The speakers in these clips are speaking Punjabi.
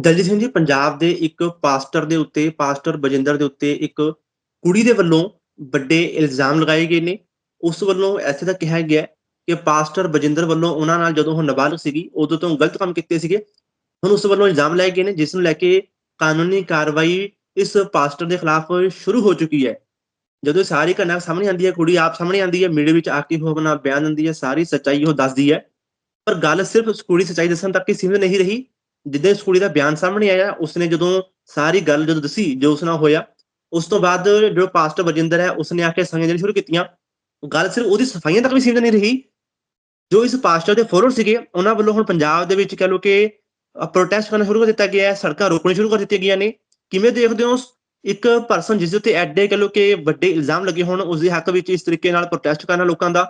ਦਲਜੀਤ ਸਿੰਘ ਜੀ, ਪੰਜਾਬ ਦੇ ਇੱਕ ਪਾਸਟਰ ਦੇ ਉੱਤੇ, ਪਾਸਟਰ ਬਜਿੰਦਰ ਦੇ ਉੱਤੇ ਇੱਕ ਕੁੜੀ ਦੇ ਵੱਲੋਂ ਵੱਡੇ ਇਲਜ਼ਾਮ ਲਗਾਏ ਗਏ ਨੇ। ਉਸ ਵੱਲੋਂ ਐਸੇ ਤਾਂ ਕਿਹਾ ਗਿਆ ਕਿ ਪਾਸਟਰ ਬਜਿੰਦਰ ਵੱਲੋਂ ਉਹਨਾਂ ਨਾਲ ਜਦੋਂ ਉਹ ਨਾਬਾਲਗ ਸੀਗੀ, ਉਦੋਂ ਤੋਂ ਗਲਤ ਕੰਮ ਕੀਤੇ ਸੀਗੇ। ਹੁਣ ਉਸ ਵੱਲੋਂ ਇਲਜ਼ਾਮ ਲਾਏ ਗਏ ਨੇ, ਜਿਸ ਨੂੰ ਲੈ ਕੇ ਕਾਨੂੰਨੀ ਕਾਰਵਾਈ ਇਸ ਪਾਸਟਰ ਦੇ ਖਿਲਾਫ ਸ਼ੁਰੂ ਹੋ ਚੁੱਕੀ ਹੈ। ਜਦੋਂ ਇਹ ਸਾਰੀ ਘਟਨਾ ਸਾਹਮਣੇ ਆਉਂਦੀ ਹੈ, ਕੁੜੀ ਆਪ ਸਾਹਮਣੇ ਆਉਂਦੀ ਹੈ, ਮੀਡੀਆ ਵਿੱਚ ਆ ਕੇ ਉਹ ਆਪਣਾ ਬਿਆਨ ਦਿੰਦੀ ਹੈ, ਸਾਰੀ ਸੱਚਾਈ ਉਹ ਦੱਸਦੀ ਹੈ। ਪਰ ਗੱਲ ਸਿਰਫ ਕੁੜੀ ਸੱਚਾਈ ਦੱਸਣ ਤੱਕ ਹੀ ਸੀਮਿਤ ਨਹੀਂ ਰਹੀ। ਜਿੱਦਾਂ ਇਸ ਕੁੜੀ ਦਾ ਬਿਆਨ ਸਾਹਮਣੇ ਆਇਆ, ਉਸਨੇ ਜਦੋਂ ਸਾਰੀ ਗੱਲ ਜਦੋਂ ਦੱਸੀ, ਜੋ ਉਸ ਨਾਲ ਹੋਇਆ, ਉਸ ਤੋਂ ਬਾਅਦ ਜੋ ਪਾਸਟਰ ਬਜਿੰਦਰ ਹੈ, ਉਸਨੇ ਆ ਕੇ ਸੰਗੀਤ ਦੇਣੀ ਸ਼ੁਰੂ ਕੀਤੀਆਂ ਗੱਲ ਸਿਰਫ ਉਹਦੀ ਸਫਾਈਆਂ ਤੱਕ ਵੀ ਸੀਮਿਤ ਨਹੀਂ ਰਹੀ। ਜੋ ਇਸ ਪਾਸਟਰ ਦੇ ਫੋਲੋਅਰ ਸੀਗੇ, ਉਹਨਾਂ ਵੱਲੋਂ ਹੁਣ ਪੰਜਾਬ ਦੇ ਵਿੱਚ ਕਹ ਲੋ ਕਿ ਪ੍ਰੋਟੈਸਟ ਕਰਨਾ ਸ਼ੁਰੂ ਕਰ ਦਿੱਤਾ ਗਿਆ ਹੈ, ਸੜਕਾਂ ਰੋਕਣੀ ਸ਼ੁਰੂ ਕਰ ਦਿੱਤੀਆਂ ਗਈਆਂ ਨੇ। ਕਿਵੇਂ ਦੇਖਦੇ ਹੋ ਇੱਕ ਪਰਸਨ ਜਿਸ ਦੇ ਉੱਤੇ ਐਡੇ ਕਹ ਲੋ ਕਿ ਵੱਡੇ ਇਲਜ਼ਾਮ ਲੱਗੇ ਹੋਣ ਉਸ ਦੇ ਹੱਕ ਵਿੱਚ ਇਸ ਤਰੀਕੇ ਨਾਲ ਪ੍ਰੋਟੈਸਟ ਕਰਨਾ ਲੋਕਾਂ ਦਾ,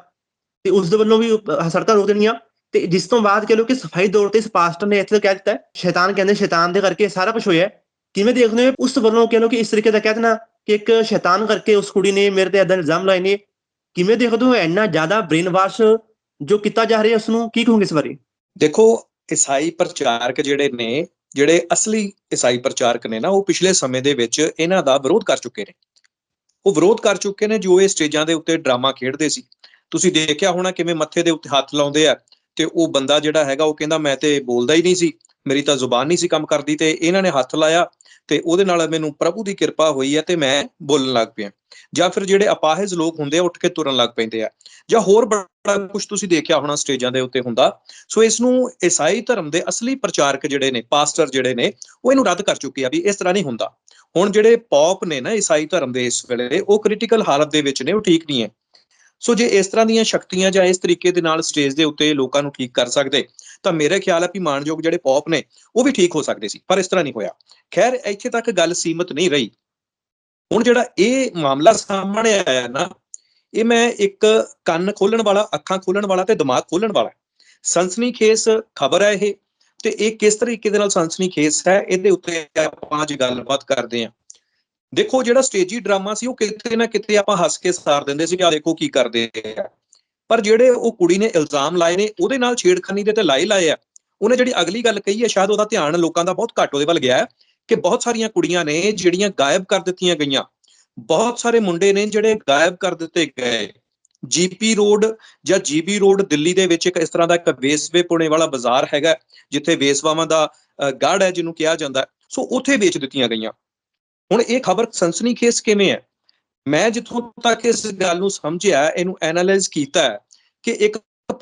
ਤੇ ਉਸ ਦੇ ਵੱਲੋਂ ਵੀ ਸੜਕਾਂ ਰੋਕ ਦੇਣੀਆਂ? ਤੇ ਜਿਸ ਤੋਂ ਬਾਅਦ ਕਹ ਲੋ ਕਿ ਸਫ਼ਾਈ ਦੌਰ ਤੇ ਇਸ ਪਾਸਟਰ ਨੇ ਇੱਥੇ ਕਹਿ ਦਿੱਤਾ ਸ਼ੈਤਾਨ ਕਹਿੰਦੇ ਸ਼ੈਤਾਨ ਦੇ ਕਰਕੇ ਸਾਰਾ ਕੁਝ ਹੋਇਆ ਕਿਵੇਂ ਦੇਖਦੇ ਹੋ ਉਸ ਵੱਲੋਂ ਕਹ ਲੋ ਕਿ ਇਸ ਤਰੀਕੇ ਦਾ ਕਹਿ ਦੇਣਾ ਕਿ ਇੱਕ ਸ਼ੈਤਾਨ ਕਰਕੇ ਉਸ ਕੁੜੀ ਨੇ ਮੇਰੇ ਤੇ ਏਦਾਂ ਇਲਜ਼ਾਮ ਲਾਏ ਨੇ। ਕਿਵੇਂ ਦੇਖਦੇ ਹੋ ਇੰਨਾ ਜ਼ਿਆਦਾ ਬ੍ਰੇਨ ਵਾਸ਼ ਜੋ ਕੀਤਾ ਜਾ ਰਿਹਾ ਉਸ ਨੂੰ ਕੀ ਕਹੋਗੇ ਇਸ ਬਾਰੇ? ਦੇਖੋ, ਈਸਾਈ ਪ੍ਰਚਾਰਕ ਜਿਹੜੇ ਨੇ, ਜਿਹੜੇ ਅਸਲੀ ਈਸਾਈ ਪ੍ਰਚਾਰਕ ਨੇ ਨਾ, ਉਹ ਪਿਛਲੇ ਸਮੇਂ ਦੇ ਵਿੱਚ ਇਹਨਾਂ ਦਾ ਵਿਰੋਧ ਕਰ ਚੁੱਕੇ ਨੇ। ਉਹ ਵਿਰੋਧ ਕਰ ਚੁੱਕੇ ਨੇ ਜੋ ਇਹ ਸਟੇਜਾਂ ਦੇ ਉੱਤੇ ਡਰਾਮਾ ਖੇਡਦੇ ਸੀ। ਤੁਸੀਂ ਦੇਖਿਆ ਹੋਣਾ ਕਿਵੇਂ ਮੱਥੇ ਦੇ ਉੱਤੇ ਹੱਥ ਲਾਉਂਦੇ ਆ ਤੇ ਉਹ ਬੰਦਾ ਜਿਹੜਾ ਹੈਗਾ, ਉਹ ਕਹਿੰਦਾ ਮੈਂ ਤੇ ਬੋਲਦਾ ਹੀ ਨਹੀਂ ਸੀ, ਮੇਰੀ ਤਾਂ ਜ਼ੁਬਾਨ ਨਹੀਂ ਸੀ ਕੰਮ ਕਰਦੀ ਤੇ ਇਹਨਾਂ ਨੇ ਹੱਥ ਲਾਇਆ ਤੇ ਉਹਦੇ ਨਾਲ ਮੈਨੂੰ ਪ੍ਰਭੂ ਦੀ ਕਿਰਪਾ ਹੋਈ ਹੈ ਤੇ ਮੈਂ ਬੋਲਣ ਲੱਗ ਪਿਆ। ਜਾਂ ਫਿਰ ਜਿਹੜੇ ਅਪਾਹਜ ਲੋਕ ਹੁੰਦੇ ਆ ਉੱਠ ਕੇ ਤੁਰਨ ਲੱਗ ਪੈਂਦੇ ਆ। ਜਾਂ ਹੋਰ ਬੜਾ ਕੁਝ ਤੁਸੀਂ ਦੇਖਿਆ ਹੋਣਾ ਸਟੇਜਾਂ ਦੇ ਉੱਤੇ ਹੁੰਦਾ। ਸੋ ਇਸ ਨੂੰ ਈਸਾਈ ਧਰਮ ਦੇ ਅਸਲੀ ਪ੍ਰਚਾਰਕ ਜਿਹੜੇ ਨੇ, ਪਾਸਟਰ ਜਿਹੜੇ ਨੇ, ਉਹ ਇਹਨੂੰ ਰੱਦ ਕਰ ਚੁੱਕੇ ਆ ਵੀ ਇਸ ਤਰ੍ਹਾਂ ਨਹੀਂ ਹੁੰਦਾ। ਹੁਣ ਜਿਹੜੇ ਪੌਪ ਨੇ ਨਾ ਈਸਾਈ ਧਰਮ ਦੇ ਇਸ ਵੇਲੇ, ਉਹ ਕ੍ਰਿਟੀਕਲ ਹਾਲਤ ਦੇ ਵਿੱਚ ਨੇ, ਉਹ ਠੀਕ ਨਹੀਂ ਹੈ। ਸੋ ਜੇ ਇਸ ਤਰ੍ਹਾਂ ਦੀਆਂ ਸ਼ਕਤੀਆਂ ਜਾਂ ਇਸ ਤਰੀਕੇ ਦੇ ਨਾਲ ਸਟੇਜ ਦੇ ਉੱਤੇ ਲੋਕਾਂ ਨੂੰ ਠੀਕ ਕਰ ਸਕਦੇ, ਤਾਂ ਮੇਰੇ ਖਿਆਲ ਹੈ ਵੀ ਮਾਨਯੋਗ ਜਿਹੜੇ ਪੌਪ ਨੇ, ਉਹ ਵੀ ਠੀਕ ਹੋ ਸਕਦੇ ਸੀ, ਪਰ ਇਸ ਤਰ੍ਹਾਂ ਨਹੀਂ ਹੋਇਆ। ਖੈਰ, ਇੱਥੇ ਤੱਕ ਗੱਲ ਸੀਮਤ ਨਹੀਂ ਰਹੀ। ਹੁਣ ਜਿਹੜਾ ਇਹ ਮਾਮਲਾ ਸਾਹਮਣੇ ਆਇਆ ਨਾ, ਇਹ ਮੈਂ ਇੱਕ ਕੰਨ ਖੋਲਣ ਵਾਲਾ, ਅੱਖਾਂ ਖੋਲਣ ਵਾਲਾ ਤੇ ਦਿਮਾਗ ਖੋਲਣ ਵਾਲਾ। ਸਨਸਨੀ ਖੇਸ ਖਬਰ ਹੈ ਇਹ, ਤੇ ਇਹ ਕਿਸ ਤਰੀਕੇ ਦੇ ਨਾਲ ਸਨਸਨੀ ਖੇਸ ਹੈ, ਇਹਦੇ ਉੱਤੇ ਆਪਾਂ ਅੱਜ ਗੱਲਬਾਤ ਕਰਦੇ ਹਾਂ। ਦੇਖੋ ਜਿਹੜਾ ਸਟੇਜੀ ਡਰਾਮਾ ਸੀ, ਉਹ ਕਿਤੇ ਨਾ ਕਿਤੇ ਆਪਾਂ ਹੱਸ ਕੇ ਸਾਰ ਦਿੰਦੇ ਸੀ ਕਿ ਆ ਦੇਖੋ ਕੀ ਕਰਦੇ ਆ। ਪਰ ਜਿਹੜੇ ਉਹ ਕੁੜੀ ਨੇ ਇਲਜ਼ਾਮ ਲਾਏ ਨੇ, ਉਹਦੇ ਨਾਲ ਛੇੜਖਾਨੀ ਦੇ ਤੇ ਲਾਏ ਲਾਏ ਆ। ਉਹਨੇ ਜਿਹੜੀ ਅਗਲੀ ਗੱਲ ਕਹੀ ਹੈ, ਸ਼ਾਇਦ ਉਹਦਾ ਧਿਆਨ ਲੋਕਾਂ ਦਾ ਬਹੁਤ ਘੱਟ ਉਹਦੇ ਵੱਲ ਗਿਆ ਕਿ ਬਹੁਤ ਸਾਰੀਆਂ ਕੁੜੀਆਂ ਨੇ ਜਿਹੜੀਆਂ ਗਾਇਬ ਕਰ ਦਿੱਤੀਆਂ ਗਈਆਂ। ਬਹੁਤ ਸਾਰੇ ਮੁੰਡੇ ਨੇ ਜਿਹੜੇ ਗਾਇਬ ਕਰ ਦਿੱਤੇ ਗਏ। ਜੀਪੀ ਰੋਡ ਜਾਂ ਜੀਬੀ ਰੋਡ ਦਿੱਲੀ ਦੇ ਵਿੱਚ ਇੱਕ ਇਸ ਤਰ੍ਹਾਂ ਦਾ ਇੱਕ ਵੇਸਵੇ ਪੁਣੇ ਵਾਲਾ ਬਾਜ਼ਾਰ ਹੈਗਾ, ਜਿੱਥੇ ਵੇਸਵਾਵਾਂ ਦਾ ਗੜ ਹੈ, ਜਿਹਨੂੰ ਕਿਹਾ ਜਾਂਦਾ ਸੋ ਉੱਥੇ ਵੇਚ ਦਿੱਤੀਆਂ ਗਈਆਂ। ਹੁਣ ਇਹ ਖਬਰ ਸਨਸਨੀ ਖੇਸ ਕਿਵੇਂ ਹੈ? ਮੈਂ ਜਿੱਥੋਂ ਤੱਕ ਇਸ ਗੱਲ ਨੂੰ ਸਮਝਿਆ, ਇਹਨੂੰ ਐਨਾਲਾਈਜ਼ ਕੀਤਾ ਕਿ ਇੱਕ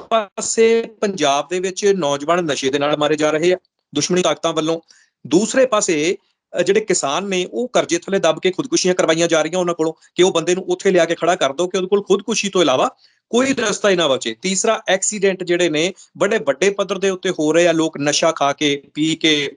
ਪਾਸੇ ਪੰਜਾਬ ਦੇ ਵਿੱਚ ਨੌਜਵਾਨ ਨਸ਼ੇ ਦੇ ਨਾਲ ਮਾਰੇ ਜਾ ਰਹੇ ਆ, ਦੁਸ਼ਮਣੀ ਤਾਕਤਾਂ ਵੱਲੋਂ। ਦੂਸਰੇ ਪਾਸੇ ਜਿਹੜੇ ਕਿਸਾਨ ਨੇ, ਉਹ ਕਰਜ਼ੇ ਥੱਲੇ ਦੱਬ ਕੇ ਖੁਦਕੁਸ਼ੀਆਂ ਕਰਵਾਈਆਂ ਜਾ ਰਹੀਆਂ ਉਹਨਾਂ ਕੋਲੋਂ ਕਿ ਉਹ ਬੰਦੇ ਨੂੰ ਉੱਥੇ ਲਿਆ ਕੇ ਖੜਾ ਕਰ ਦੋ ਕਿ ਉਹਦੇ ਕੋਲ ਖੁਦਕੁਸ਼ੀ ਤੋਂ ਇਲਾਵਾ ਕੋਈ ਰਸਤਾ ਹੀ ਨਾ ਬਚੇ। ਤੀਸਰਾ, ਐਕਸੀਡੈਂਟ ਜਿਹੜੇ ਨੇ, ਬੜੇ ਵੱਡੇ ਪੱਧਰ ਦੇ ਉੱਤੇ ਹੋ ਰਹੇ ਆ। ਲੋਕ ਨਸ਼ਾ ਖਾ ਕੇ, ਪੀ ਕੇ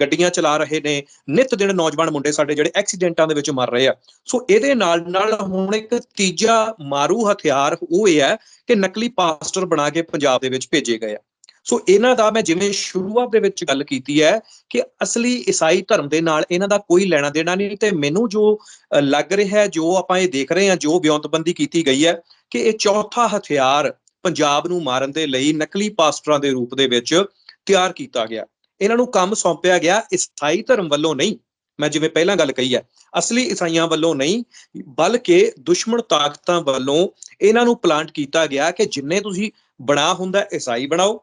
ਗੱਡੀਆਂ ਚਲਾ ਰਹੇ ਨੇ ਨਿਤ ਦਿਨ ਨੌਜਵਾਨ ਮੁੰਡੇ ਸਾਡੇ ਜਿਹੜੇ ਐਕਸੀਡੈਂਟਾਂ ਦੇ ਵਿੱਚ ਮਰ ਰਹੇ ਆ। ਸੋ ਇਹਦੇ ਨਾਲ ਨਾਲ ਹੁਣ ਇੱਕ ਤੀਜਾ ਮਾਰੂ ਹਥਿਆਰ ਉਹ ਇਹ ਹੈ ਕਿ ਨਕਲੀ ਪਾਸਟਰ ਬਣਾ ਕੇ ਪੰਜਾਬ ਦੇ ਵਿੱਚ ਭੇਜੇ ਗਏ ਆ। ਸੋ ਇਹਨਾਂ ਦਾ ਮੈਂ ਜਿਵੇਂ ਸ਼ੁਰੂਆਤ ਦੇ ਵਿੱਚ ਗੱਲ ਕੀਤੀ ਹੈ ਕਿ ਅਸਲੀ ਈਸਾਈ ਧਰਮ ਦੇ ਨਾਲ ਇਹਨਾਂ ਦਾ ਕੋਈ ਲੈਣਾ ਦੇਣਾ ਨਹੀਂ ਤੇ ਮੈਨੂੰ ਜੋ ਅ, ਲੱਗ ਰਿਹਾ ਹੈ ਜੋ ਆਪਾਂ ਇਹ ਦੇਖ ਰਹੇ ਹਾਂ ਜੋ ਬਿਉਂਤਬੰਦੀ ਕੀਤੀ ਗਈ ਹੈ ਕਿ ਇਹ ਚੌਥਾ ਹਥਿਆਰ ਪੰਜਾਬ ਨੂੰ ਮਾਰਨ ਦੇ ਲਈ ਨਕਲੀ ਪਾਸਟਰਾਂ ਦੇ ਰੂਪ ਦੇ ਵਿੱਚ ਤਿਆਰ ਕੀਤਾ ਗਿਆ। ਇਹਨਾਂ ਨੂੰ ਕੰਮ ਸੌਂਪਿਆ ਗਿਆ ਈਸਾਈ ਧਰਮ ਵੱਲੋਂ ਨਹੀਂ। ਮੈਂ ਜਿਵੇਂ ਪਹਿਲਾਂ ਗੱਲ ਕਹੀ ਹੈ, ਅਸਲੀ ਈਸਾਈਆਂ ਵੱਲੋਂ ਨਹੀਂ, ਬਲਕਿ ਦੁਸ਼ਮਣ ਤਾਕਤਾਂ ਵੱਲੋਂ ਇਹਨਾਂ ਨੂੰ ਪਲਾਂਟ ਕੀਤਾ ਗਿਆ ਕਿ ਜਿੰਨੇ ਤੁਸੀਂ ਬਣਾ ਹੁੰਦਾ ਈਸਾਈ ਬਣਾਓ।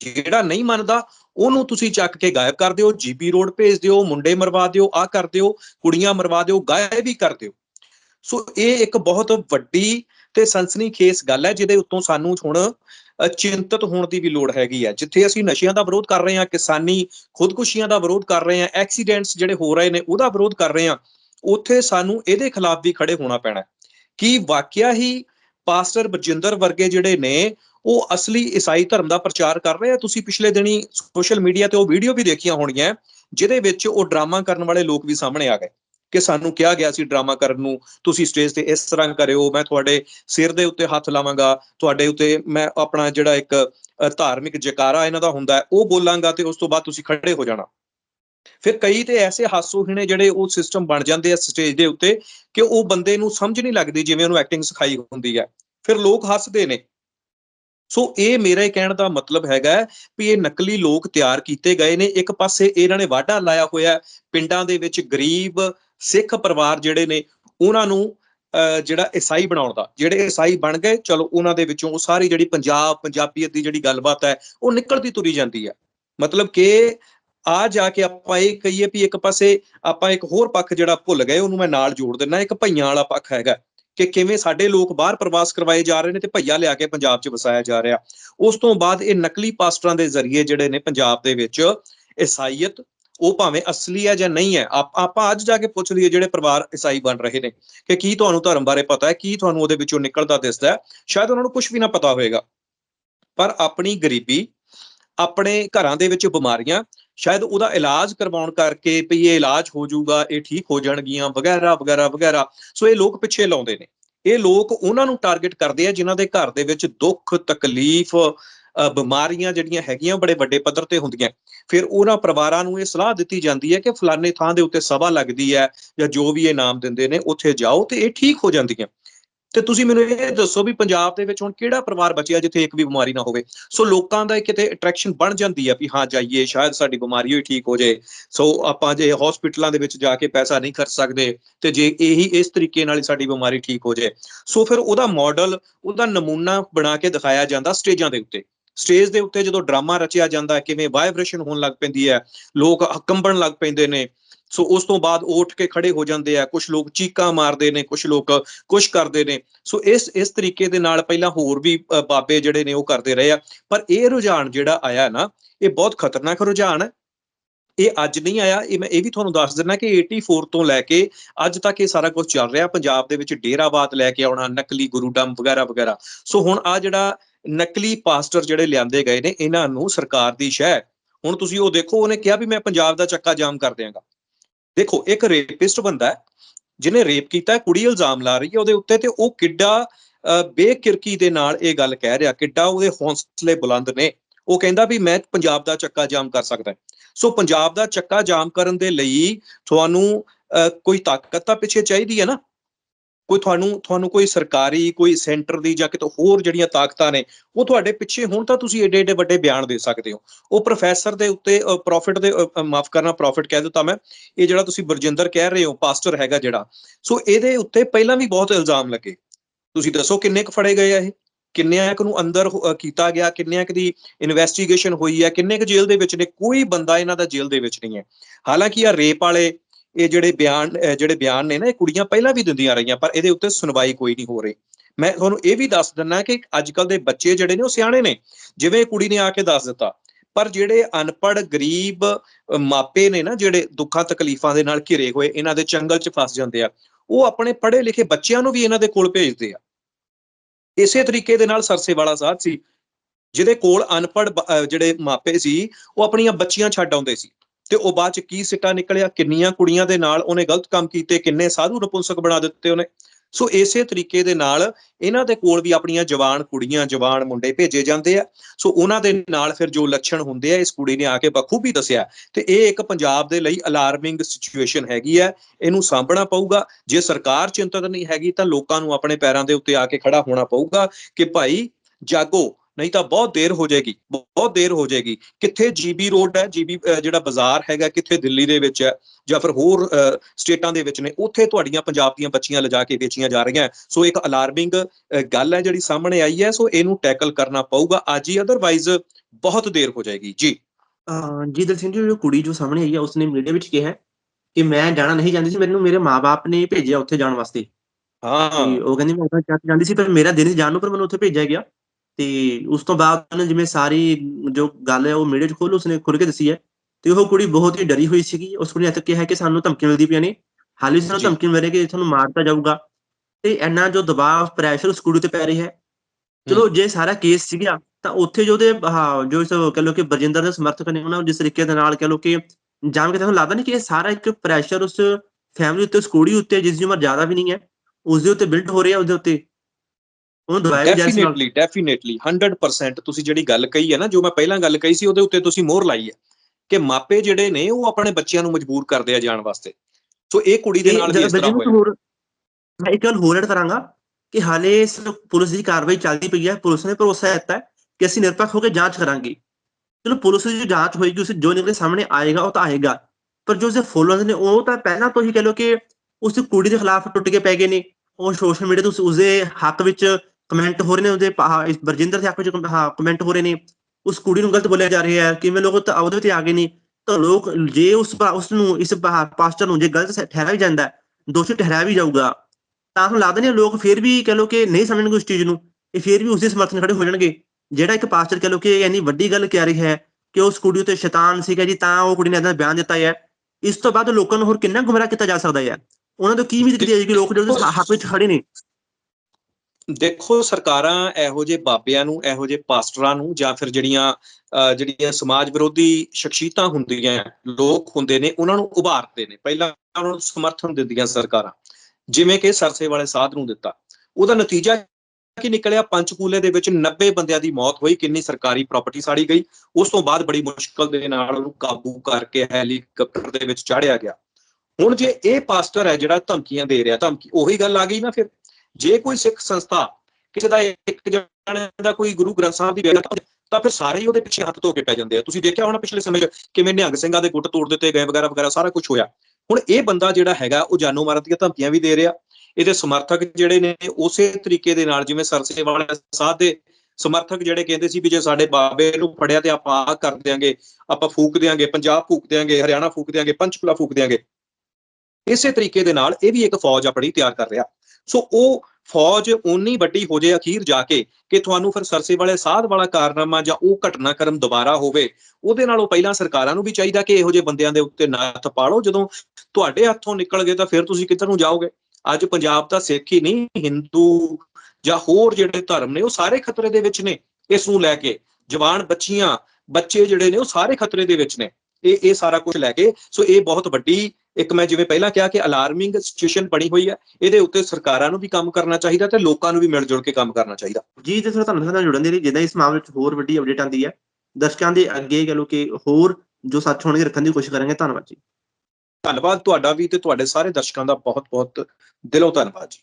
ਜਿਹੜਾ ਨਹੀਂ ਮੰਨਦਾ, ਉਹਨੂੰ ਤੁਸੀਂ ਚੱਕ ਕੇ ਗਾਇਬ ਕਰ ਦਿਓ ਜੀਪੀ ਰੋਡ ਭੇਜ ਦਿਓ, ਮੁੰਡੇ ਮਰਵਾ ਦਿਓ ਆ ਕਰ ਦਿਓ, ਕੁੜੀਆਂ ਮਰਵਾ ਦਿਓ, ਗਾਇਬ ਵੀ ਕਰ ਦਿਓ। ਸੋ ਇਹ ਇੱਕ ਬਹੁਤ ਵੱਡੀ ਤੇ ਸਨਸਨੀ ਖੇਸ ਗੱਲ ਹੈ, ਜਿਹਦੇ ਉੱਤੋਂ ਸਾਨੂੰ ਹੁਣ ਚਿੰਤਤ ਹੋਣ ਦੀ ਵੀ ਲੋੜ ਹੈਗੀ ਹੈ ਜਿੱਥੇ ਅਸੀਂ ਨਸ਼ਿਆਂ ਦਾ ਵਿਰੋਧ ਕਰ ਰਹੇ ਹਾਂ, ਕਿਸਾਨੀ ਖੁਦਕੁਸ਼ੀਆਂ ਦਾ ਵਿਰੋਧ ਕਰ ਰਹੇ ਹਾਂ, ਐਕਸੀਡੈਂਟਸ ਜਿਹੜੇ ਹੋ ਰਹੇ ਨੇ, ਉਹਦਾ ਵਿਰੋਧ ਕਰ ਰਹੇ ਹਾਂ, ਉੱਥੇ ਸਾਨੂੰ ਇਹਦੇ ਖਿਲਾਫ ਵੀ ਖੜੇ ਹੋਣਾ ਪੈਣਾ ਹੈ। ਕਿ ਵਾਕਿਆ ਹੀ ਪਾਸਟਰ ਬਜਿੰਦਰ ਵਰਗੇ ਜਿਹੜੇ ਨੇ, ਉਹ ਅਸਲੀ ਈਸਾਈ ਧਰਮ ਦਾ ਪ੍ਰਚਾਰ ਕਰ ਰਹੇ ਆ? ਤੁਸੀਂ ਪਿਛਲੇ ਦਿਨੀ ਸੋਸ਼ਲ ਮੀਡੀਆ ਤੇ ਉਹ ਵੀਡੀਓ ਵੀ ਦੇਖੀਆਂ ਹੋਣਗੀਆਂ, ਜਿਹਦੇ ਵਿੱਚ ਉਹ ਡਰਾਮਾ ਕਰਨ ਵਾਲੇ ਲੋਕ ਵੀ ਸਾਹਮਣੇ ਆ ਗਏ। ਕਿ ਸਾਨੂੰ ਕਿਹਾ ਗਿਆ ਸੀ ਡਰਾਮਾ ਕਰਨ ਨੂੰ, ਤੁਸੀਂ ਸਟੇਜ ਤੇ ਇਸ ਤਰ੍ਹਾਂ ਕਰਿਓ, ਮੈਂ ਤੁਹਾਡੇ ਸਿਰ ਦੇ ਉੱਤੇ ਹੱਥ ਲਾਵਾਂਗਾ, ਤੁਹਾਡੇ ਉੱਤੇ ਮੈਂ ਆਪਣਾ ਜਿਹੜਾ ਇੱਕ ਧਾਰਮਿਕ ਜਕਾਰਾ ਇਹਨਾਂ ਦਾ ਹੁੰਦਾ ਹੈ, ਉਹ ਬੋਲਾਂਗਾ ਤੇ ਉਸ ਤੋਂ ਬਾਅਦ ਤੁਸੀਂ ਖੜੇ ਹੋ ਜਾਣਾ। ਫਿਰ ਕਈ ਤੇ ਐਸੇ ਹਾਸੋਹੀਣੇ ਜਿਹੜੇ ਉਹ ਸਿਸਟਮ ਬਣ ਜਾਂਦੇ ਆ ਸਟੇਜ ਦੇ ਉੱਤੇ ਕਿ ਉਹ ਬੰਦੇ ਨੂੰ ਸਮਝ ਨਹੀਂ ਲੱਗਦੀ, ਜਿਵੇਂ ਉਹਨੂੰ ਐਕਟਿੰਗ ਸਿਖਾਈ ਹੁੰਦੀ ਹੈ। ਫਿਰ ਲੋਕ ਹੱਸਦੇ ਨੇ। ਸੋ ਇਹ ਮੇਰੇ ਕਹਿਣ ਦਾ ਮਤਲਬ ਹੈਗਾ ਵੀ ਇਹ ਨਕਲੀ ਲੋਕ ਤਿਆਰ ਕੀਤੇ ਗਏ ਨੇ, ਇੱਕ ਪਾਸੇ ਇਹਨਾਂ ਨੇ ਵਾਢਾ ਲਾਇਆ ਹੋਇਆ ਪਿੰਡਾਂ ਦੇ ਵਿੱਚ ਗਰੀਬ ਸਿੱਖ ਪਰਿਵਾਰ ਜਿਹੜੇ ਨੇ ਉਹਨਾਂ ਨੂੰ ਅਹ, ਜਿਹੜਾ ਈਸਾਈ ਬਣਾਉਣ ਦਾ ਜਿਹੜੇ ਈਸਾਈ ਬਣ ਗਏ ਚਲੋ ਉਹਨਾਂ ਦੇ ਵਿੱਚੋਂ ਉਹ ਸਾਰੀ ਜਿਹੜੀ ਪੰਜਾਬ ਪੰਜਾਬੀਅਤ ਦੀ ਜਿਹੜੀ ਗੱਲਬਾਤ ਹੈ ਉਹ ਨਿਕਲਦੀ ਤੁਰੀ ਜਾਂਦੀ ਹੈ। ਮਤਲਬ ਕਿ ਆ ਜਾ ਕੇ ਆਪਾਂ ਇਹ ਕਹੀਏ ਵੀ ਇੱਕ ਪਾਸੇ ਆਪਾਂ ਇੱਕ ਹੋਰ ਪੱਖ ਜਿਹੜਾ ਭੁੱਲ ਗਏ ਉਹਨੂੰ ਮੈਂ ਨਾਲ ਜੋੜ ਦਿੰਦਾ ਇੱਕ ਭਈਆਂ ਵਾਲਾ ਪੱਖ ਹੈਗਾ ਕਿ ਕਿਵੇਂ ਸਾਡੇ ਲੋਕ ਬਾਹਰ ਪ੍ਰਵਾਸ ਕਰਵਾਏ ਜਾ ਰਹੇ ਨੇ ਤੇ ਭਈਆ ਲਿਆ ਕੇ ਪੰਜਾਬ 'ਚ ਵਸਾਇਆ ਜਾ ਰਿਹਾ। ਉਸ ਤੋਂ ਬਾਅਦ ਇਹ ਨਕਲੀ ਪਾਸਟਰਾਂ ਦੇ ਜ਼ਰੀਏ ਜਿਹੜੇ ਨੇ ਪੰਜਾਬ ਦੇ ਵਿੱਚ ਈਸਾਈਅਤ ਉਹ ਭਾਵੇਂ ਅਸਲੀ ਹੈ ਜਾਂ ਨਹੀਂ ਹੈ, ਆਪ- ਆਪਾਂ ਅੱਜ ਜਾ ਕੇ ਪੁੱਛ ਲਈਏ ਜਿਹੜੇ ਪਰਿਵਾਰ ਈਸਾਈ ਬਣ ਰਹੇ ਨੇ ਕਿ ਕੀ ਤੁਹਾਨੂੰ ਧਰਮ ਬਾਰੇ ਪਤਾ ਹੈ, ਕੀ ਤੁਹਾਨੂੰ ਉਹਦੇ ਵਿੱਚੋਂ ਨਿਕਲਦਾ ਦਿਸਦਾ ਹੈ, ਸ਼ਾਇਦ ਉਹਨਾਂ ਨੂੰ ਕੁਝ ਵੀ ਨਾ ਪਤਾ ਹੋਵੇਗਾ ਪਰ ਆਪਣੀ ਗਰੀਬੀ, ਆਪਣੇ ਘਰਾਂ ਦੇ ਵਿੱਚ ਬਿਮਾਰੀਆਂ, ਸ਼ਾਇਦ ਉਹਦਾ ਇਲਾਜ ਕਰਵਾਉਣ ਕਰਕੇ ਵੀ ਇਹ ਇਲਾਜ ਹੋ ਜਾਊਗਾ, ਇਹ ਠੀਕ ਹੋ ਜਾਣਗੀਆਂ, ਵਗੈਰਾ ਵਗੈਰਾ ਵਗੈਰਾ। ਸੋ ਇਹ ਲੋਕ ਪਿੱਛੇ ਲਾਉਂਦੇ ਨੇ। ਇਹ ਲੋਕ ਉਹਨਾਂ ਨੂੰ ਟਾਰਗੇਟ ਕਰਦੇ ਆ ਜਿਨ੍ਹਾਂ ਦੇ ਘਰ ਦੇ ਵਿੱਚ ਦੁੱਖ, ਤਕਲੀਫ ਬਿਮਾਰੀਆਂ ਜਿਹੜੀਆਂ ਹੈਗੀਆਂ, ਬੜੇ ਵੱਡੇ ਪੱਧਰ ਤੇ ਹੁੰਦੀਆਂ। ਫਿਰ ਉਹਨਾਂ ਪਰਿਵਾਰਾਂ ਨੂੰ ਇਹ ਸਲਾਹ ਦਿੱਤੀ ਜਾਂਦੀ ਹੈ ਕਿ ਫਲਾਣੇ ਥਾਂ ਦੇ ਉੱਤੇ ਸਭਾ ਲੱਗਦੀ ਹੈ ਜਾਂ ਜੋ ਵੀ ਇਹ ਨਾਮ ਦਿੰਦੇ ਨੇ, ਉੱਥੇ ਜਾਓ ਤੇ ਇਹ ਠੀਕ ਹੋ ਜਾਂਦੀਆਂ। ਤੇ ਤੁਸੀਂ ਮੈਨੂੰ ਇਹ ਦੱਸੋ ਵੀ ਪੰਜਾਬ ਦੇ ਵਿੱਚ ਹੁਣ ਕਿਹੜਾ ਪਰਿਵਾਰ ਬਚਿਆ ਜਿੱਥੇ ਇੱਕ ਵੀ ਬਿਮਾਰੀ ਨਾ ਹੋਵੇ? ਸੋ ਲੋਕਾਂ ਦਾ ਕਿਤੇ ਅਟਰੈਕਸ਼ਨ ਬਣ ਜਾਂਦੀ ਹੈ ਵੀ ਹਾਂ, ਜਾਈਏ, ਸ਼ਾਇਦ ਸਾਡੀ ਬਿਮਾਰੀ ਹੋਈ ਠੀਕ ਹੋ ਜਾਏ। ਸੋ ਆਪਾਂ ਜੇ ਹਸਪੀਟਲਾਂ ਦੇ ਵਿੱਚ ਜਾ ਕੇ ਪੈਸਾ ਨਹੀਂ ਖਰਚ ਸਕਦੇ ਤੇ ਜੇ ਇਹੀ ਇਸ ਤਰੀਕੇ ਨਾਲ ਸਾਡੀ ਬਿਮਾਰੀ ਠੀਕ ਹੋ ਜਾਏ। ਸੋ ਫਿਰ ਉਹਦਾ ਮਾਡਲ ਉਹਦਾ ਨਮੂਨਾ ਬਣਾ ਕੇ ਦਿਖਾਇਆ ਜਾਂਦਾ ਸਟੇਜਾਂ ਦੇ ਉੱਤੇ। ਸਟੇਜ ਦੇ ਉੱਤੇ ਜਦੋਂ ਡਰਾਮਾ ਰਚਿਆ ਜਾਂਦਾ ਹੈ, ਕਿਵੇਂ ਵਾਈਬ੍ਰੇਸ਼ਨ ਹੋਣ ਲੱਗ ਪੈਂਦੀ ਹੈ, ਲੋਕ ਕੰਬਣ ਲੱਗ ਪੈਂਦੇ ਨੇ, ਸੋ ਉਸ ਤੋਂ ਬਾਅਦ ਉਹ ਉੱਠ ਕੇ ਖੜੇ ਹੋ ਜਾਂਦੇ ਆ ਕੁਝ ਲੋਕ ਚੀਕਾਂ ਮਾਰਦੇ ਨੇ ਕੁਝ ਲੋਕ ਕੁਝ ਕਰਦੇ ਨੇ, ਸੋ ਇਸ ਇਸ ਤਰੀਕੇ ਦੇ ਨਾਲ ਪਹਿਲਾਂ ਹੋਰ ਵੀ ਬਾਬੇ ਜਿਹੜੇ ਨੇ ਉਹ ਕਰਦੇ ਰਹੇ ਆ, ਪਰ ਇਹ ਰੁਝਾਨ ਜਿਹੜਾ ਆਇਆ ਨਾ, ਇਹ ਬਹੁਤ ਖਤਰਨਾਕ ਰੁਝਾਨ ਹੈ। ਇਹ ਅੱਜ ਨਹੀਂ ਆਇਆ, ਇਹ ਮੈਂ ਇਹ ਵੀ ਤੁਹਾਨੂੰ ਦੱਸ ਦਿੰਦਾ ਕਿ 84 ਤੋਂ ਲੈ ਕੇ ਅੱਜ ਤੱਕ ਇਹ ਸਾਰਾ ਕੁਝ ਚੱਲ ਰਿਹਾ, ਪੰਜਾਬ ਦੇ ਵਿੱਚ ਡੇਰਾਵਾਦ ਲੈ ਕੇ ਆਉਣਾ, ਨਕਲੀ ਗੁਰੂਡਮ ਵਗੈਰਾ ਵਗੈਰਾ। ਸੋ ਹੁਣ ਆ ਜਿਹੜਾ ਨਕਲੀ ਪਾਸਟਰ ਜਿਹੜੇ ਲਿਆਂਦੇ ਗਏ ਨੇ ਇਹਨਾਂ ਨੂੰ ਸਰਕਾਰ ਦੀ ਸ਼ਹਿ। ਹੁਣ ਤੁਸੀਂ ਉਹ ਦੇਖੋ ਉਹਨੇ ਕਿਹਾ ਵੀ ਮੈਂ ਪੰਜਾਬ ਦਾ ਚੱਕਾ ਜਾਮ ਕਰ ਦਿਆਂਗਾ। ਦੇਖੋ ਇੱਕ ਰੇਪਿਸਟ ਬੰਦਾ ਹੈ ਜਿਹਨੇ ਰੇਪ ਕੀਤਾ ਕੁੜੀ ਇਲਜ਼ਾਮ ਲਾ ਰਹੀ ਹੈ ਉਹਦੇ ਉੱਤੇ ਤੇ ਉਹ ਕਿੱਡਾ ਅਹ, ਬੇਕਿਰਕੀ ਦੇ ਨਾਲ ਇਹ ਗੱਲ ਕਹਿ ਰਿਹਾ ਕਿੱਡਾ ਉਹਦੇ ਹੌਸਲੇ ਬੁਲੰਦ ਨੇ। ਉਹ ਕਹਿੰਦਾ ਵੀ ਮੈਂ ਪੰਜਾਬ ਦਾ ਚੱਕਾ ਜਾਮ ਕਰ ਸਕਦਾ। ਸੋ ਪੰਜਾਬ ਦਾ ਚੱਕਾ ਜਾਮ ਕਰਨ ਦੇ ਲਈ ਤੁਹਾਨੂੰ ਅਹ, ਕੋਈ ਤਾਕਤ ਤਾਂ ਪਿੱਛੇ ਚਾਹੀਦੀ ਹੈ ਨਾ? ਕੋਈ ਤੁਹਾਨੂੰ ਤੁਹਾਨੂੰ ਕੋਈ ਸਰਕਾਰੀ, ਕੋਈ ਸੈਂਟਰ ਦੀ ਜਾਂ ਕਿਤੇ ਹੋਰ ਜਿਹੜੀਆਂ ਤਾਕਤਾਂ ਨੇ, ਉਹ ਤੁਹਾਡੇ ਪਿੱਛੇ ਹੁਣ ਤਾਂ ਤੁਸੀਂ ਏਡੇ ਏਡੇ ਵੱਡੇ ਬਿਆਨ ਦੇ ਸਕਦੇ ਹੋ। ਉਹ ਪ੍ਰੋਫੈਸਰ ਦੇ ਉੱਤੇ ਪ੍ਰੋਫਿਟ ਦੇ ਮਾਫ ਕਰਨਾ ਪ੍ਰੋਫਿਟ ਕਹਿ ਦਿੱਤਾ ਮੈਂ, ਇਹ ਜਿਹੜਾ ਤੁਸੀਂ ਬਰਜਿੰਦਰ ਕਹਿ ਰਹੇ ਹੋ ਪਾਸਟਰ ਹੈਗਾ ਜਿਹੜਾ, ਸੋ ਇਹਦੇ ਉੱਤੇ ਪਹਿਲਾਂ ਵੀ ਬਹੁਤ ਇਲਜ਼ਾਮ ਲੱਗੇ। ਤੁਸੀਂ ਦੱਸੋ ਕਿੰਨੇ ਕੁ ਫੜੇ ਗਏ ਆ ਇਹ? ਕਿੰਨਿਆਂ ਕੁ ਨੂੰ ਅੰਦਰ ਕੀਤਾ ਗਿਆ? ਕਿੰਨਿਆਂ ਕੁ ਦੀ ਇਨਵੈਸਟੀਗੇਸ਼ਨ ਹੋਈ ਹੈ ਕਿੰਨੇ ਕੁ ਜੇਲ੍ਹ ਦੇ ਵਿੱਚ ਨੇ? ਕੋਈ ਬੰਦਾ ਇਹਨਾਂ ਦਾ ਜੇਲ੍ਹ ਦੇ ਵਿੱਚ ਨਹੀਂ ਹੈ। ਹਾਲਾਂਕਿ ਆ ਰੇਪ ਵਾਲੇ ਇਹ ਜਿਹੜੇ ਬਿਆਨ ਜਿਹੜੇ ਬਿਆਨ ਨੇ ਨਾ, ਇਹ ਕੁੜੀਆਂ ਪਹਿਲਾਂ ਵੀ ਦਿੰਦੀਆਂ ਰਹੀਆਂ, ਪਰ ਇਹਦੇ ਉੱਤੇ ਸੁਣਵਾਈ ਕੋਈ ਨਹੀਂ ਹੋ ਰਹੀ। ਮੈਂ ਤੁਹਾਨੂੰ ਇਹ ਵੀ ਦੱਸ ਦਿੰਦਾ ਕਿ ਅੱਜ ਕੱਲ ਦੇ ਬੱਚੇ ਜਿਹੜੇ ਨੇ, ਉਹ ਸਿਆਣੇ ਨੇ। ਜਿਵੇਂ ਇਹ ਕੁੜੀ ਨੇ ਆ ਕੇ ਦੱਸ ਦਿੱਤਾ। ਪਰ ਜਿਹੜੇ ਅਨਪੜ੍ਹ, ਗਰੀਬ ਮਾਪੇ ਨੇ ਨਾ, ਜਿਹੜੇ ਦੁੱਖਾਂ, ਤਕਲੀਫਾਂ ਦੇ ਨਾਲ ਘਿਰੇ ਹੋਏ, ਇਹਨਾਂ ਦੇ ਚੰਗਲ 'ਚ ਫਸ ਜਾਂਦੇ ਆ, ਉਹ ਆਪਣੇ ਪੜ੍ਹੇ ਲਿਖੇ ਬੱਚਿਆਂ ਨੂੰ ਵੀ ਇਹਨਾਂ ਦੇ ਕੋਲ ਭੇਜਦੇ ਆ। ਇਸੇ ਤਰੀਕੇ ਦੇ ਨਾਲ ਸਰਸੇ ਵਾਲਾ ਸਾਧ ਸੀ, ਜਿਹਦੇ ਕੋਲ ਅਨਪੜ੍ਹ ਜਿਹੜੇ ਮਾਪੇ ਸੀ, ਉਹ ਆਪਣੀਆਂ ਬੱਚੀਆਂ ਛੱਡ ਆਉਂਦੇ ਸੀ। ਤੇ ਉਹ ਬਾਅਦ ਚ ਕੀ ਸਿੱਟਾ ਨਿਕਲਿਆ, ਕਿੰਨੀਆਂ ਕੁੜੀਆਂ ਦੇ ਨਾਲ ਉਹਨੇ ਗਲਤ ਕੰਮ ਕੀਤੇ, ਕਿੰਨੇ ਸਾਧੂ ਨਪੁੰਸਕ ਬਣਾ ਦਿੱਤੇ ਉਹਨੇ। ਸੋ ਇਸੇ ਤਰੀਕੇ ਦੇ ਨਾਲ ਇਹਨਾਂ ਦੇ ਕੋਲ ਵੀ ਆਪਣੀਆਂ ਜਵਾਨ ਕੁੜੀਆਂ, ਜਵਾਨ ਮੁੰਡੇ ਭੇਜੇ ਜਾਂਦੇ ਆ। ਸੋ ਉਹਨਾਂ ਦੇ ਨਾਲ ਫਿਰ ਜੋ ਲੱਛਣ ਹੁੰਦੇ ਆ, ਇਸ ਕੁੜੀ ਨੇ ਆ ਕੇ ਬਖੂਬੀ ਦੱਸਿਆ। ਤੇ ਇਹ ਇੱਕ ਪੰਜਾਬ ਦੇ ਲਈ ਅਲਾਰਮਿੰਗ ਸਿਚੁਏਸ਼ਨ ਹੈਗੀ ਹੈ ਇਹਨੂੰ ਸਾਂਭਣਾ ਪਊਗਾ। ਜੇ ਸਰਕਾਰ ਚਿੰਤਤ ਨਹੀਂ ਹੈਗੀ ਤਾਂ ਲੋਕਾਂ ਨੂੰ ਆਪਣੇ ਪੈਰਾਂ ਦੇ ਉੱਤੇ ਆ ਕੇ ਖੜਾ ਹੋਣਾ ਪਊਗਾ ਕਿ ਭਾਈ ਜਾਗੋ ਨਹੀਂ ਤਾਂ ਬਹੁਤ ਦੇਰ ਹੋ ਜਾਏਗੀ ਬਹੁਤ ਦੇਰ ਹੋ ਜਾਏਗੀ। ਕਿੱਥੇ ਜੀਬੀ ਰੋਡ ਹੈ ਜੀਬੀ ਜਿਹੜਾ ਬਾਜ਼ਾਰ ਹੈਗਾ ਕਿੱਥੇ ਦਿੱਲੀ ਦੇ ਵਿੱਚ ਹੈ ਜਾਂ ਫਿਰ ਹੋਰ ਸਟੇਟਾਂ ਦੇ ਵਿੱਚ ਨੇ ਉੱਥੇ ਤੁਹਾਡੀਆਂ ਪੰਜਾਬ ਦੀਆਂ ਬੱਚੀਆਂ ਲਿਜਾ ਕੇ ਵੇਚੀਆਂ ਜਾ ਰਹੀਆਂ ਸੋ ਇੱਕ ਅਲਾਰਮਿੰਗ ਗੱਲ ਹੈ ਜਿਹੜੀ ਸਾਹਮਣੇ ਆਈ ਹੈ ਸੋ ਇਹਨੂੰ ਟੈਕਲ ਕਰਨਾ ਪਊਗਾ ਅੱਜ ਹੀ ਅਦਰਵਾਈਜ਼ ਬਹੁਤ ਦੇਰ ਹੋ ਜਾਏਗੀ। ਜੀ। ਜੀ ਦਲਸਿੰਘ ਜੀ ਜੋ ਕੁੜੀ ਜੋ ਸਾਹਮਣੇ ਆਈ ਹੈ ਉਸਨੇ ਮੀਡੀਆ ਵਿੱਚ ਕਿਹਾ ਕਿ ਮੈਂ ਜਾਣਾ ਨਹੀਂ ਚਾਹੁੰਦੀ ਸੀ ਮੈਨੂੰ ਮੇਰੇ ਮਾਪੇ ਨੇ ਭੇਜਿਆ ਉੱਥੇ ਜਾਣ ਵਾਸਤੇ। ਹਾਂ। ਉਹ ਕਹਿੰਦੀ ਮੈਂ ਉੱਥੇ ਜਾਂਦੀ ਸੀ ਪਰ ਮੇਰਾ ਦਿਨ ਜਾਣ ਨੂੰ ਪਰ ਮੈਨੂੰ ਉੱਥੇ ਭੇਜਿਆ ਗਿਆ। ਤੇ ਉਸ ਤੋਂ ਬਾਅਦ ਉਹਨੇ ਜਿਵੇਂ ਸਾਰੀ ਜੋ ਗੱਲ ਹੈ ਉਹ ਮੀਡੀਆ 'ਚ ਖੋਲ ਉਸਨੇ ਖੁੱਲ ਕੇ ਦੱਸੀ ਹੈ। ਤੇ ਉਹ ਕੁੜੀ ਬਹੁਤ ਹੀ ਡਰੀ ਹੋਈ ਸੀਗੀ। ਉਸ ਕੁੜੀ ਨੇ ਇੱਥੇ ਕਿਹਾ ਕਿ ਸਾਨੂੰ ਧਮਕੀ ਮਿਲਦੀ ਪਈਆਂ ਨੇ। ਹਾਲੇ ਸਾਨੂੰ। ਧਮਕੀ ਮਿਲ ਰਹੀ ਕਿ ਤੁਹਾਨੂੰ ਮਾਰਤਾ ਜਾਊਗਾ। ਤੇ ਇੰਨਾ ਜੋ ਦਬਾਅ ਪ੍ਰੈਸ਼ਰ ਉਸ ਕੁੜੀ ਤੇ ਪੈ ਰਿਹਾ ਹੈ। ਚਲੋ ਜੇ ਸਾਰਾ ਕੇਸ ਸੀਗਾ ਤਾਂ ਉੱਥੇ ਜੋ ਉਹਦੇ ਜੋ ਇਸ ਕਹ ਲੋ ਕਿ ਬਰਜਿੰਦਰ ਦੇ ਸਮਰਥਕ ਨੇ ਉਹਨਾਂ ਜਿਸ ਤਰੀਕੇ ਦੇ ਨਾਲ ਕਹ ਲੋ ਕਿ ਜਾਮ ਕੇ ਤੁਹਾਨੂੰ ਲੱਗਦਾ ਨਹੀਂ ਕਿ ਇਹ ਸਾਰਾ ਇੱਕ ਪ੍ਰੈਸ਼ਰ ਉਸ ਫੈਮਿਲੀ ਉੱਤੇ ਉਸ ਕੁੜੀ ਉੱਤੇ ਜਿਸ ਦੀ ਉਮਰ ਜ਼ਿਆਦਾ ਵੀ ਨਹੀਂ ਹੈ ਉਸ ਦੇ ਉੱਤੇ ਬਿਲਡ ਹੋ ਰਿਹਾ ਉਹਦੇ ਉੱਤੇ। ਉਹਨੂੰ ਦਬਾਇਆ ਵੀ ਜਾ ਰਿਹਾ ਡੈਫੀਨਿਟਲੀ ਡੈਫੀਨਿਟਲੀ 100% ਤੁਸੀਂ ਜਿਹੜੀ ਗੱਲ ਕਹੀ ਹੈ ਨਾ ਜੋ ਮੈਂ ਪਹਿਲਾਂ ਗੱਲ ਕਹੀ ਸੀ ਉਹਦੇ ਉੱਤੇ ਤੁਸੀਂ ਮੋਹਰ ਲਾਈ ਹੈ ਕਿ ਮਾਪੇ ਜਿਹੜੇ ਨੇ ਉਹ ਆਪਣੇ ਬੱਚਿਆਂ ਨੂੰ ਮਜਬੂਰ ਕਰਦੇ ਆ ਜਾਣ ਵਾਸਤੇ। ਸੋ ਇਹ ਕੁੜੀ ਦੇ ਨਾਲ ਵੀ ਇਸ ਤਰ੍ਹਾਂ ਹੋਇਆ। ਮੈਂ ਇੱਕ ਗੱਲ ਹੋਰ ਐਡ ਕਰਾਂਗਾ ਕਿ ਹਾਲੇ ਇਸ ਪੁਲਿਸ ਦੀ ਕਾਰਵਾਈ ਚੱਲਦੀ ਪਈ ਹੈ। ਪੁਲਿਸ ਨੇ ਭਰੋਸਾ ਦਿੱਤਾ ਹੈ ਕਿ ਅਸੀਂ ਨਿਰਪੱਖ ਹੋ ਕੇ ਜਾਂਚ ਕਰਾਂਗੇ। ਚਲੋ ਪੁਲਿਸ ਦੀ ਜਾਂਚ ਹੋਏਗੀ ਉਸ ਜੋ ਨਿਕਲੇ ਸਾਹਮਣੇ ਆਏਗਾ ਉਹ ਤਾਂ ਆਏਗਾ। ਪਰ ਜੋ ਉਸਦੇ ਫੋਲੋਅਰਸ ਨੇ ਉਹ ਤਾਂ ਪਹਿਲਾਂ ਤੋਂ ਹੀ ਕਹ ਲੋ ਕਿ ਉਸ ਕੁੜੀ ਦੇ ਖਿਲਾਫ ਟੁੱਟ ਕੇ ਪੈ ਗਏ ਨੇ। ਉਹ ਸੋਸ਼ਲ ਮੀਡੀਆ ਤੋਂ ਉਸਦੇ ਹੱਕ ਵਿੱਚ ਕਮੈਂਟ ਹੋ ਰਹੇ ਨੇ ਉਹਦੇ ਇਸ ਬਰਜਿੰਦਰ ਦੇ ਹੱਕ ਵਿੱਚ ਕਮੈਂਟ ਹੋ ਰਹੇ ਨੇ। ਉਸ ਕੁੜੀ ਨੂੰ ਗਲਤ ਬੋਲਿਆ ਜਾ ਰਿਹਾ ਹੈ। ਕਿਵੇਂ ਲੋਕ ਤਾਂ ਉਹਦੇ ਤੇ ਆ ਗਏ ਨੇ। ਤਾਂ ਲੋਕ ਜੇ ਉਸ ਉਸ ਨੂੰ ਇਸ ਪਾਸਟਰ ਨੂੰ ਜੇ ਗਲਤ ਠਹਿਰਾਇਆ ਵੀ ਜਾਂਦਾ ਹੈ, ਦੋਸ਼ੀ ਠਹਿਰਾਇਆ ਵੀ ਜਾਊਗਾ ਤਾਂ ਤੁਹਾਨੂੰ ਲੱਗਦਾ ਨਹੀਂ ਲੋਕ ਫਿਰ ਵੀ ਕਹ ਲੋ ਕਿ ਨਹੀਂ ਸਮਝਣਗੇ ਉਸ ਚੀਜ਼ ਨੂੰ? ਇਹ ਫਿਰ ਵੀ ਉਸਦੇ ਸਮਰਥਨ ਖੜੇ ਹੋ ਜਾਣਗੇ। ਜਿਹੜਾ ਇੱਕ ਪਾਸਟਰ ਕਹ ਲੋ ਕਿ ਇੰਨੀ ਵੱਡੀ ਗੱਲ ਕਹਿ ਰਹੀ ਹੈ ਕਿ ਉਸ ਕੁੜੀ ਉਤੇ ਸ਼ੈਤਾਨ ਸੀਗਾ ਜੀ ਤਾਂ ਉਹ ਕੁੜੀ ਨੇ ਇਹਦਾ ਬਿਆਨ ਦਿੱਤਾ ਹੈ। ਇਸ ਤੋਂ ਬਾਅਦ ਲੋਕਾਂ ਨੂੰ ਹੋਰ ਕਿੰਨਾ ਗੁੰਮਰਾਹ ਕੀਤਾ ਜਾ ਸਕਦਾ ਹੈ? ਉਹਨਾਂ ਤੋਂ ਕੀ ਉਮੀਦ ਕੀਤੀ ਜਾਏਗੀ? ਲੋਕ ਜਿਹੜੇ ਹੱਕ ਵਿੱਚ ਖੜੇ ਨੇ। ਦੇਖੋ ਸਰਕਾਰਾਂ ਇਹੋ ਜਿਹੇ ਬਾਬਿਆਂ ਨੂੰ ਇਹੋ ਜਿਹੇ ਪਾਸਟਰਾਂ ਨੂੰ ਜਾਂ ਫਿਰ ਜਿਹੜੀਆਂ ਅਹ, ਜਿਹੜੀਆਂ ਸਮਾਜ ਵਿਰੋਧੀ ਸ਼ਖਸੀਅਤਾਂ ਹੁੰਦੀਆਂ ਲੋਕ ਹੁੰਦੇ ਨੇ ਉਹਨਾਂ ਨੂੰ ਉਭਾਰਦੇ ਨੇ। ਪਹਿਲਾਂ ਉਹਨਾਂ ਨੂੰ ਸਮਰਥਨ ਦਿੰਦੀਆਂ ਸਰਕਾਰਾਂ। ਜਿਵੇਂ ਕਿ ਸਰਸੇ ਵਾਲੇ ਸਾਧ ਨੂੰ ਦਿੱਤਾ। ਉਹਦਾ ਨਤੀਜਾ ਕੀ ਨਿਕਲਿਆ ਪੰਚਕੂਲੇ ਦੇ ਵਿੱਚ 90 ਬੰਦਿਆਂ ਦੀ ਮੌਤ ਹੋਈ ਕਿੰਨੀ ਸਰਕਾਰੀ ਪ੍ਰਾਪਰਟੀ ਸਾੜੀ ਗਈ। ਉਸ ਤੋਂ ਬਾਅਦ ਬੜੀ ਮੁਸ਼ਕਲ ਦੇ ਨਾਲ ਉਹਨੂੰ ਕਾਬੂ ਕਰਕੇ ਹੈਲੀਕਾਪਟਰ ਦੇ ਵਿੱਚ ਚਾੜਿਆ ਗਿਆ। ਹੁਣ ਜੇ ਇਹ ਪਾਸਟਰ ਹੈ ਜਿਹੜਾ ਧਮਕੀਆਂ ਦੇ ਰਿਹਾ ਧਮਕੀ ਉਹੀ ਗੱਲ ਆ ਗਈ ਨਾ ਫਿਰ। ਜੇ ਕੋਈ ਸਿੱਖ ਸੰਸਥਾ ਕਿਸੇ ਦਾ ਇੱਕ ਜਣੇ ਦਾ ਕੋਈ ਗੁਰੂ ਗ੍ਰੰਥ ਸਾਹਿਬ ਦੀ ਬੇਅਦਬੀ ਤਾਂ ਫਿਰ ਸਾਰੇ ਹੀ ਉਹਦੇ ਪਿੱਛੇ ਹੱਥ ਧੋ ਕੇ ਪੈ ਜਾਂਦੇ ਆ। ਤੁਸੀਂ ਦੇਖਿਆ ਹੋਣਾ ਪਿਛਲੇ ਸਮੇਂ 'ਚ ਕਿਵੇਂ ਨਿਹੰਗ ਸਿੰਘਾਂ ਦੇ ਗੁੱਟ ਤੋੜ ਦਿੱਤੇ ਗਏ ਵਗੈਰਾ ਵਗੈਰਾ, ਸਾਰਾ ਕੁਝ ਹੋਇਆ। ਹੁਣ ਇਹ ਬੰਦਾ ਜਿਹੜਾ ਹੈਗਾ, ਉਹ ਜਾਨੋ ਮਾਰਨ ਦੀਆਂ ਧਮਕੀਆਂ ਵੀ ਦੇ ਰਿਹਾ। ਇਹਦੇ ਸਮਰਥਕ ਜਿਹੜੇ ਨੇ ਉਸੇ ਤਰੀਕੇ ਦੇ ਨਾਲ ਜਿਵੇਂ ਸਰਸੇ ਵਾਲੇ ਸਾਧ ਦੇ ਸਮਰਥਕ ਜਿਹੜੇ ਕਹਿੰਦੇ ਸੀ ਵੀ ਜੇ ਸਾਡੇ ਬਾਬੇ ਨੂੰ ਫੜਿਆ ਤੇ ਆਪਾਂ ਆਹ ਕਰ ਦਿਆਂਗੇ, ਆਪਾਂ ਫੂਕ ਦਿਆਂਗੇ, ਪੰਜਾਬ ਫੂਕ ਦਿਆਂਗੇ, ਹਰਿਆਣਾ ਫੂਕ ਦਿਆਂਗੇ, ਪੰਚਕੂਲਾ ਫੂਕ ਦਿਆਂਗੇ। ਇਸੇ ਤਰੀਕੇ ਦੇ ਨਾਲ ਇਹ ਵੀ ਇੱਕ ਫੌਜ ਆਪਣੀ ਤਿਆਰ ਕਰ ਰਿਹਾ। ਸੋ ਉਹ ਫੌਜ ਉਨੀ ਵੱਡੀ ਹੋ ਜੇ ਅਖੀਰ ਜਾ ਕੇ ਕਿ ਤੁਹਾਨੂੰ ਫਿਰ ਸਰਸੇ ਵਾਲੇ, ਸਾਧ ਵਾਲਾ ਕਾਰਨਾਮਾ ਜਾਂ ਉਹ ਘਟਨਾਕ੍ਰਮ ਦੁਬਾਰਾ ਹੋਵੇ, ਉਹਦੇ ਨਾਲੋਂ ਪਹਿਲਾਂ ਸਰਕਾਰਾਂ ਨੂੰ ਵੀ ਚਾਹੀਦਾ ਕਿ ਇਹੋ ਜਿਹੇ ਬੰਦਿਆਂ ਦੇ ਉੱਤੇ ਨੱਥ ਪਾੜੋ ਜਦੋਂ ਤੁਹਾਡੇ ਹੱਥੋਂ ਨਿਕਲ ਗਏ ਤਾਂ ਫਿਰ ਤੁਸੀਂ ਕਿੱਧਰ ਨੂੰ ਜਾਓਗੇ? ਅੱਜ ਪੰਜਾਬ ਤਾਂ ਸਿੱਖ ਹੀ ਨਹੀਂ, ਹਿੰਦੂ ਜਾਂ ਹੋਰ ਜਿਹੜੇ ਧਰਮ ਨੇ, ਉਹ ਸਾਰੇ ਖਤਰੇ ਦੇ ਵਿੱਚ ਨੇ ਇਸ ਨੂੰ ਲੈ ਕੇ। ਜਵਾਨ ਬੱਚੀਆਂ, ਬੱਚੇ ਜਿਹੜੇ ਨੇ, ਉਹ ਸਾਰੇ ਖਤਰੇ ਦੇ ਵਿੱਚ ਨੇ। ਇਹ ਇਹ ਸਾਰਾ ਕੁਝ ਲੈ ਕੇ, ਸੋ ਇਹ ਬਹੁਤ ਵੱਡੀ ਇੱਕ ਮੈਂ ਜਿਵੇਂ ਪਹਿਲਾਂ ਕਿਹਾ ਕਿ ਅਲਾਰਮਿੰਗ ਸਿਚੁਏਸ਼ਨ ਬਣੀ ਹੋਈ ਹੈ ਇਹਦੇ ਉੱਤੇ ਸਰਕਾਰਾਂ ਨੂੰ ਵੀ ਕੰਮ ਕਰਨਾ ਚਾਹੀਦਾ ਤੇ ਲੋਕਾਂ ਨੂੰ ਵੀ ਮਿਲ ਜੁਲ ਕੇ ਕੰਮ ਕਰਨਾ ਚਾਹੀਦਾ। ਜੀ ਤੇ ਫਿਰ ਤੁਹਾਨੂੰ ਨਾਲ ਜੁੜਨ ਦੇ ਲਈ ਜਿੱਦਾਂ ਇਸ ਮਾਮਲੇ ਵਿੱਚ ਹੋਰ ਵੱਡੀ ਅਪਡੇਟ ਆਉਂਦੀ ਹੈ ਦਰਸ਼ਕਾਂ ਦੇ ਅੱਗੇ ਕਹ ਲੋ ਕਿ ਹੋਰ ਜੋ ਸੱਚ ਹੋਣਗੇ ਰੱਖਣ ਦੀ ਕੋਸ਼ਿਸ਼ ਕਰਾਂਗੇ। ਧੰਨਵਾਦ ਜੀ। ਧੰਨਵਾਦ ਤੁਹਾਡਾ ਵੀ ਤੇ ਤੁਹਾਡੇ ਸਾਰੇ ਦਰਸ਼ਕਾਂ ਦਾ ਬਹੁਤ ਬਹੁਤ ਦਿਲੋਂ ਧੰਨਵਾਦ ਜੀ।